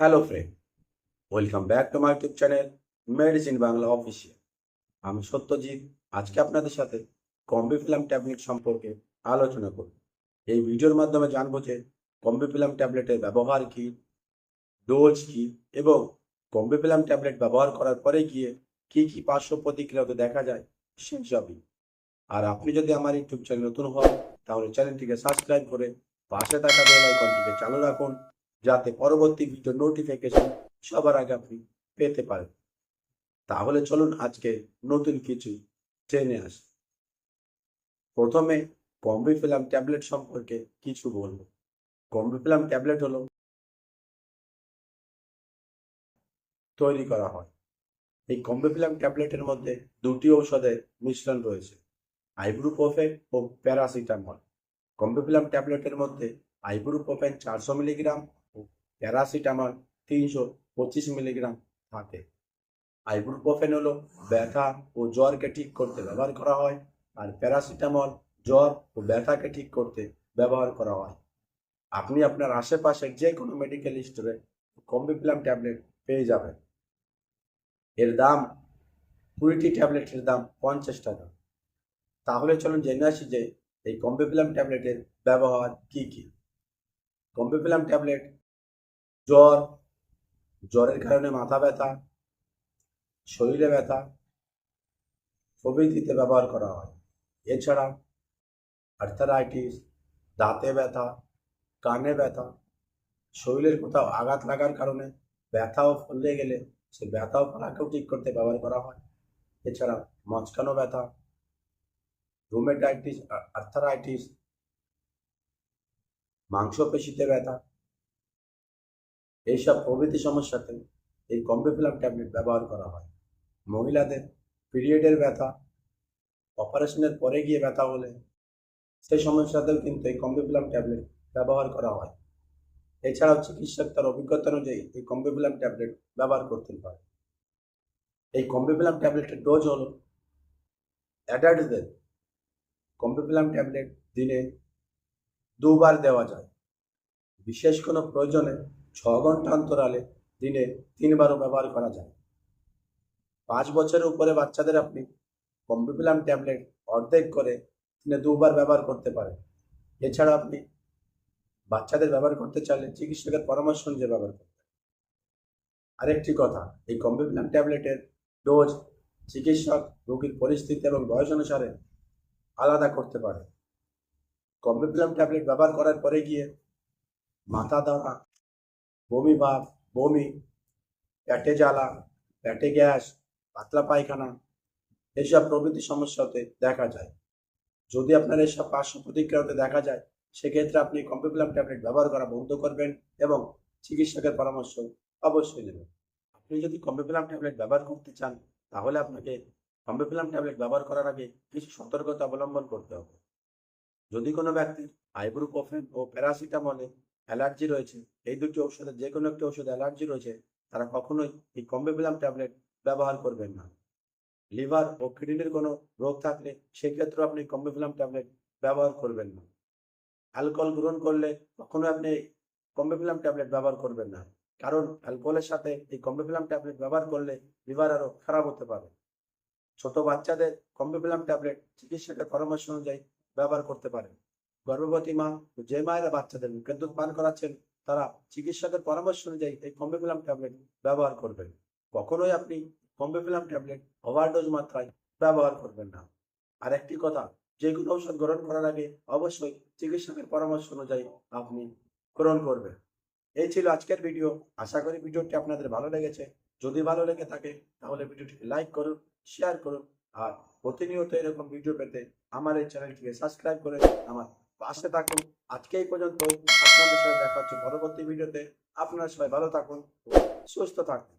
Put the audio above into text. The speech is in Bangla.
Hello friend welcome back to my YouTube channel medicine Bangla official আমি সত্যজিৎ, আজকে আপনাদের সাথে কম্বিফিলাম ট্যাবলেট সম্পর্কে আলোচনা করব। এই ভিডিওর মাধ্যমে জানব যে কম্বিফিলাম ট্যাবলেটের ব্যবহার কি ডোজ কি এবং কম্বিফিলাম ট্যাবলেট ব্যবহার করার পরে গিয়ে কি কি পার্শ্ব প্রতিক্রিয়া হতে দেখা যায় সেসবই আর আপনি যদি আমার ইউটিউব চ্যানেল নতুন হন, তাহলে চ্যানেলটিকে সাবস্ক্রাইব করে পাশে থাকা বেল আইকনটিকে চালু রাখুন যাতে পরবর্তী ভিডিও নোটিফিকেশন সবার আগে আপনি পেতে পারেন। তাহলে চলুন আজকে নতুন কিছু জেনে আসি। প্রথমে কম্বিফিলাম ট্যাবলেট সম্পর্কে কিছু বলব। কম্বিফিলাম ট্যাবলেট হলো তৈরি করা হয়। এই কম্বিফিলাম ট্যাবলেটের মধ্যে দুটি ঔষধের মিশ্রণ রয়েছে আইব্রুপ্রোফেন ও প্যারাসিটামল কম্বিফিলাম ট্যাবলেটের মধ্যে আইব্রুপ্রোফেন চারশো মিলিগ্রাম প্যারাসিটামল তিনশো পঁচিশ মিলিগ্রাম থাকে। আইব্রুপ্রোফেন হলো ব্যথা ও জ্বরকে ঠিক করতে ব্যবহার করা হয় আর প্যারাসিটামল, জ্বর ও ব্যথাকে ঠিক করতে ব্যবহার করা হয়। আপনি আপনার আশেপাশের যে কোনো মেডিকেল স্টোরে কম্বিপ্লাম ট্যাবলেট পেয়ে যাবেন। এর দাম, কুড়িটি ট্যাবলেটের দাম পঞ্চাশ টাকা। তাহলে চলুন জেনে আসি যে এই কম্বিপ্লাম ট্যাবলেটের ব্যবহার কি কি। কম্বিপ্লাম ট্যাবলেট জ্বর, জ্বরের কারণে মাথা ব্যথা, শরীরে ব্যথা, প্রভৃতিতে ব্যবহার করা হয়। এছাড়া আর্থারাইটিস দাঁতে ব্যথা, কানে ব্যথা, শরীরের কোথাও আঘাত লাগার কারণে ব্যথাও ফলে গেলে সে ব্যথাও ফলাকেও ঠিক করতে ব্যবহার করা হয়। এছাড়া মচকানো ব্যথা রুমেটাইটিস আর্থারাইটিস মাংসপেশিতে ব্যথা এইসব প্রভৃতি সমস্যাতে এই কম্বিফিলাম ট্যাবলেট ব্যবহার করা হয়। মহিলাদের পিরিয়ডের ব্যথা অপারেশনের পরে গিয়ে ব্যথা হলে সেই সমস্যাতেও কিন্তু এই কম্বিফিলাম ট্যাবলেট ব্যবহার করা হয়। এছাড়াও চিকিৎসক তার অভিজ্ঞতা অনুযায়ী এই কম্বিফিলাম ট্যাবলেট ব্যবহার করতে পারে এই কম্বিফিলাম ট্যাবলেটের ডোজ হল অ্যাডাল্টদের কম্বিফিলাম ট্যাবলেট দিনে দুবার দেওয়া যায়। বিশেষ কোনো প্রয়োজনে ছ ঘণ্টা অন্তরালে দিনে তিনবারও ব্যবহার করা যায়। পাঁচ বছরের উপরে বাচ্চাদের আপনি কম্পিপিলাম ট্যাবলেট অর্ধেক করে দিনে দুবার ব্যবহার করতে পারেন। এছাড়া আপনি বাচ্চাদের ব্যবহার করতে চাইলে চিকিৎসকের পরামর্শ অনুযায়ী ব্যবহার করতে। আরেকটি কথা, এই কম্পিপিলাম ট্যাবলেটের ডোজ চিকিৎসক রোগীর পরিস্থিতি এবং বয়স অনুসারে আলাদা করতে পারে। কম্পিপিলাম ট্যাবলেট ব্যবহার করার পরে গিয়ে মাথা ধরা বমি ভাব বমি, পেটে জ্বালা, পেটে গ্যাস, পাতলা পায়খানা এইসব প্রভৃতি সমস্যাতে দেখা যায়। যদি আপনার এইসব পার্শ্ব প্রতিক্রিয়াতে দেখা যায়, সেক্ষেত্রে আপনি কম্পিপ্লাম ট্যাবলেট ব্যবহার করা বন্ধ করবেন এবং চিকিৎসকের পরামর্শ অবশ্যই নেবেন। আপনি যদি কম্পিপ্লাম ট্যাবলেট ব্যবহার করতে চান, তাহলে আপনাকে কম্পিপ্লাম ট্যাবলেট ব্যবহার করার আগে কিছু সতর্কতা অবলম্বন করতে হবে। যদি কোনো ব্যক্তির আইব্রুপ্রোফেন ও প্যারাসিটামলে অ্যালার্জি রয়েছে, এই দুটি ঔষধের যে কোনো একটি ওষুধে অ্যালার্জি রয়েছে, তারা কখনোই এই কম্বিবিলাম ট্যাবলেট ব্যবহার করবেন না। লিভার ও কিডনির কোনো রোগ থাকলে সেক্ষেত্রেও আপনি কম্বিবিলাম ট্যাবলেট ব্যবহার করবেন না। অ্যালকোহল গ্রহণ করলে কখনোই আপনি কম্বিবিলাম ট্যাবলেট ব্যবহার করবেন না, কারণ অ্যালকোহলের সাথে এই কম্বিবিলাম ট্যাবলেট ব্যবহার করলে লিভার আরও খারাপ হতে পারে। ছোট বাচ্চাদের কম্বিবিলাম ট্যাবলেট চিকিৎসকের পরামর্শ অনুযায়ী ব্যবহার করতে পারেন। গর্ভবতী মা যে মায়েরা বাচ্চাদের মুখের দুধ পান করাচ্ছেন, তারা চিকিৎসকের পরামর্শ অনুযায়ী এই কম্বিফিলাম ট্যাবলেট ব্যবহার করবেন। কখনোই আপনি কম্বিফিলাম ট্যাবলেট ওভারডোজ মাত্রায় ব্যবহার করবেন না। আর একটি কথা, যে কোনো ঔষধ গ্রহণ করার আগে অবশ্যই চিকিৎসকের পরামর্শ অনুযায়ী আপনি গ্রহণ করবেন। এই ছিল আজকের ভিডিও। আশা করি ভিডিওটি আপনাদের ভালো লেগেছে। যদি ভালো লেগে থাকে, তাহলে ভিডিওটি লাইক করুন, শেয়ার করুন, আর প্রতিনিয়ত এরকম ভিডিও পেতে আমার এই চ্যানেলটিকে সাবস্ক্রাইব করে আমার পাশে থাকুন। আজকে এই পর্যন্ত আপনাদের সাথে দেখা হচ্ছে পরবর্তী ভিডিওতে। আপনারা সবাই ভালো থাকুন, সুস্থ থাকুন।